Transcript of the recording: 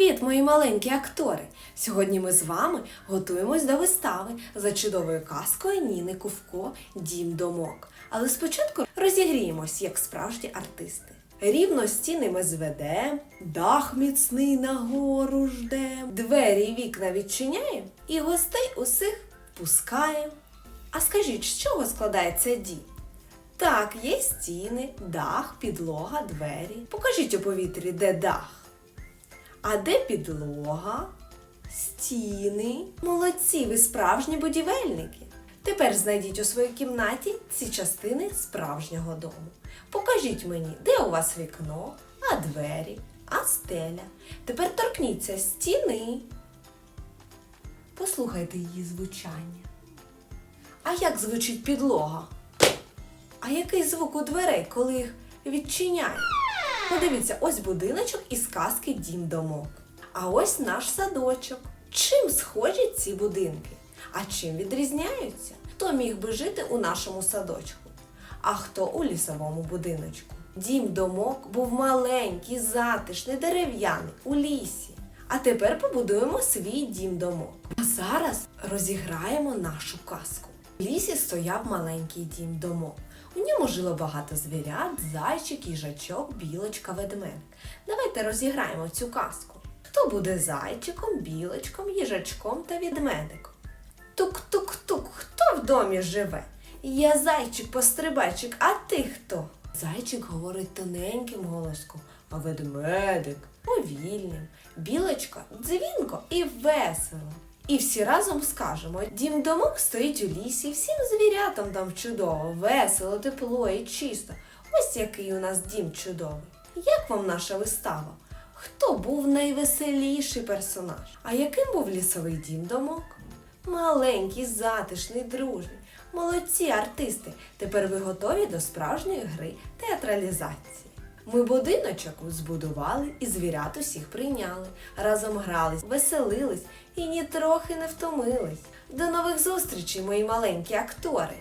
Привіт, мої маленькі актори! Сьогодні ми з вами готуємось до вистави за чудовою казкою Ніни Кувко Дім домок. Але спочатку розігріємось, як справжні артисти. Рівно стіни ми зведем, дах міцний нагору ждем, двері і вікна відчиняємо і гостей усіх пускаємо. А скажіть, з чого складається дім? Так, є стіни, дах, підлога, двері. Покажіть у повітрі, де дах. А де підлога? Стіни. Молодці, ви справжні будівельники. Тепер знайдіть у своїй кімнаті ці частини справжнього дому. Покажіть мені, де у вас вікно, а двері, а стеля. Тепер торкніться стіни. Послухайте її звучання. А як звучить підлога? А який звук у дверей, коли їх відчиняють? Подивіться, ось будиночок із казки Дім домок. А ось наш садочок. Чим схожі ці будинки? А чим відрізняються? Хто міг би жити у нашому садочку? А хто у лісовому будиночку? Дім домок був маленький, затишний, дерев'яний у лісі. А тепер побудуємо свій дім домок. А зараз розіграємо нашу казку. В лісі стояв маленький дім домок. У ньому жило багато звірят, зайчик, їжачок, білочка, ведмедик. Давайте розіграємо цю казку. Хто буде зайчиком, білочком, їжачком та ведмедиком? Тук-тук-тук, хто в домі живе? Я зайчик пострибайчик, а ти хто? Зайчик говорить тоненьким голоском, а ведмедик повільним, білочка дзвінко і весело. І всі разом скажемо: дім домок стоїть у лісі, всім звірятам там чудово, весело, тепло і чисто. Ось який у нас дім чудовий. Як вам наша вистава? Хто був найвеселіший персонаж? А яким був лісовий дім домок? Маленький, затишний, дружний. Молодці артисти! Тепер ви готові до справжньої гри театралізації. Ми будиночок збудували і звірят усіх прийняли. Разом грались, веселились і нітрохи не втомились. До нових зустрічей, мої маленькі актори!